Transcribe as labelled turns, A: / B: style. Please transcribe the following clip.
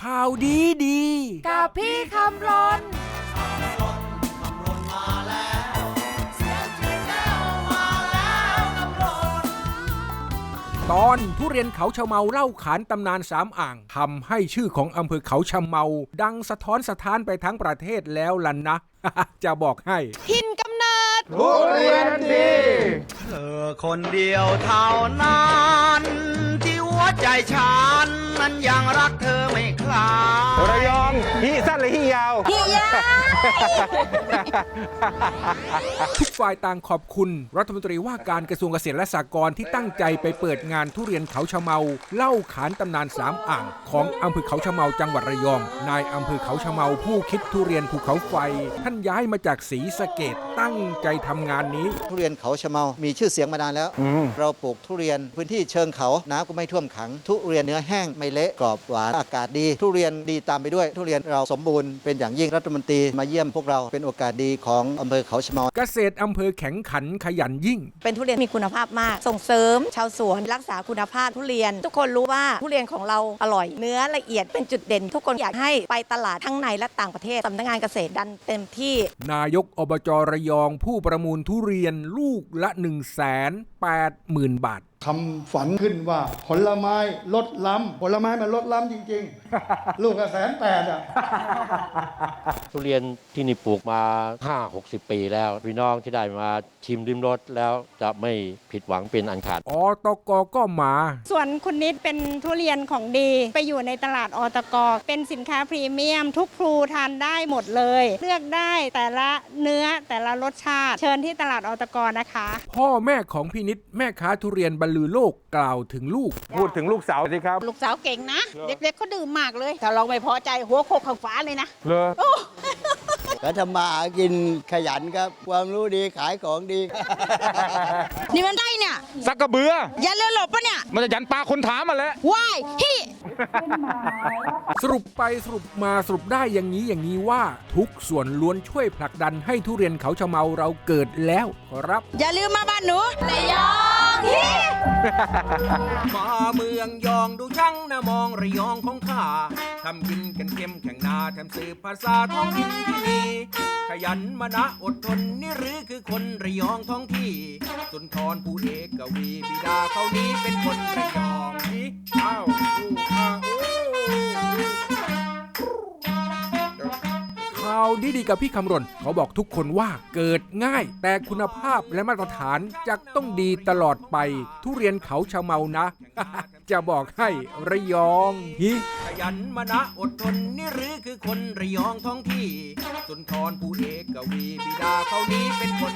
A: ข่าวดีดี
B: กับพี่คำรน
A: ตอนทุเรียนเขาชะเมาเล่าขานตำนานสามอ่างทำให้ชื่อของอำเภอเขาชะเมา ดังสะท้อนสะท้านไปทั้งประเทศแล้วล่ะนะ จะบอกให้
B: ถิ่นกำเนิด
C: ทุเรียนดี
D: เธอคนเดียวเท่านั้น ที่หัวใจฉัน นั้นยังรักเธอไม่คลาย
C: ระยองฮีสั้นหรือฮียาว
B: พี่ยา
A: ทุกฝ่ายต่างขอบคุณ รัฐมนตรีว่าการกระทรวงเกษตรและสหกรณ์ที่ตั้งใจไปเปิดงานทุเรียนเขาชะเมาเล่าขานตำนานสามอ่างของอำเภอเขาชะเมาจังหวัดระยอง นายอำเภอเขาชะเมาผู้คิดทุเรียนภูเขาไฟ ท่านย้ายมาจากศรีสะเกดตั้งใจทำงานนี้
E: ทุเรียนเขาชะเมา มีชื่อเสียงมานานแล้ว เราปลูกทุเรียนพื้นที่เชิงเขาน้ำก็ไม่ท่วมขัง ทุเรียนเนื้อแห้งไม่เละกรอบหวานอากาศดี ทุเรียนดีตามไปด้วย ทุเรียนเราสมบูรณ์เป็นอย่างยิ่งรัฐมนตรีมาเยี่ยมพวกเราเป็นโอกาสดีของอำเภอเขาชะเมา
A: เกษตรอำเภอแข็งขันขยันยิ่ง
B: เป็นทุเรียนมีคุณภาพมาก ส่งเสริม ชาวสวนรักษาคุณภาพทุเรียน ทุกคนรู้ว่าทุเรียนของเราอร่อย เนื้อละเอียดเป็นจุดเด่น ทุกคนอยากให้ไปตลาดทั้งในและต่างประเทศสำนักงานเกษตรดันเต็มที่
A: นายกอบจระยองผู้ประมูลทุเรียนลูกละ 1 8 0 0 0 0 บาท
F: ทำฝันขึ้นว่าผลไม้ลดล้ำผลไม้มันลดล้ำจริง ๆ ลูกกระแสนแปดอะ
G: ทุเรียนที่นี่ปลูกมา 5 60 ปีแล้ว พี่น้องที่ได้มาชิมริมรสแล้วจะไม่ผิดหวังเป็นอันขาด
A: อตกก็มา
H: ส่วนคุณนิดเป็นทุเรียนของดี ไปอยู่ในตลาดออตกเป็นสินค้าพรีเมียม ทุกพลูทานได้หมดเลย เลือกได้แต่ละเนื้อแต่ละรสชาติ เชิญที่ตลาดออตกนะคะ
A: พ่อแม่ของพี่นิดแม่ค้าทุเรียนบรรลือโลกกล่าวถึงลูก
C: พูดถึงลูกสาวสิครับ
I: ลูกสาวเก่งนะ เด็กๆเขาดื่มมากเลย ถ้าเราไม่พอใจหัวโคกข้างฟ้าเลยนะ
C: เลย
E: ก็ทำมาหากินขยันครับ ความรู้ดีขายของดี
I: นี่มันได้เนี่ย
C: สักกระเบือ
I: อย่าเลือนหลบปะเนี่ย
C: มันจะยันปลาคนถามมาแล้ว
I: ว่ายฮิ
A: สรุปไปสรุปมาสรุปได้อย่างนี้อย่างนี้ว่าทุกส่วนล้วนช่วยผลักดันให้ทุเรียนเขาชะเมาเราเกิดแล้วครับ
I: อย่าลืมมาบ้านหนู
B: ระยอง ฮิ
A: มาเมืองยองดูช่างนะมองระยองของข้าทำกินกันเข้มแข่งนาแถมสืบภาษาท้องถิ่นที่มีขยันมานะอดทนนี่หรือคือคนระยองท้องที่สุนทรภูเอกวีบิดาเขานี้เป็นคนระยองที่อ้าวอู้อ้าวอ้าว ดีดีกับพี่คำรณเขาบอกทุกคนว่าเกิดง่าย แต่คุณภาพและมาตรฐานจะต้องดีตลอดไป ทุเรียนเขาชะเมานะ จะบอกให้ระยองฮิขยันมานะอดทนนี่หรือคือคนระยองท้องที่สุนทรภูเอกวีบิดาเขานี้เป็นคน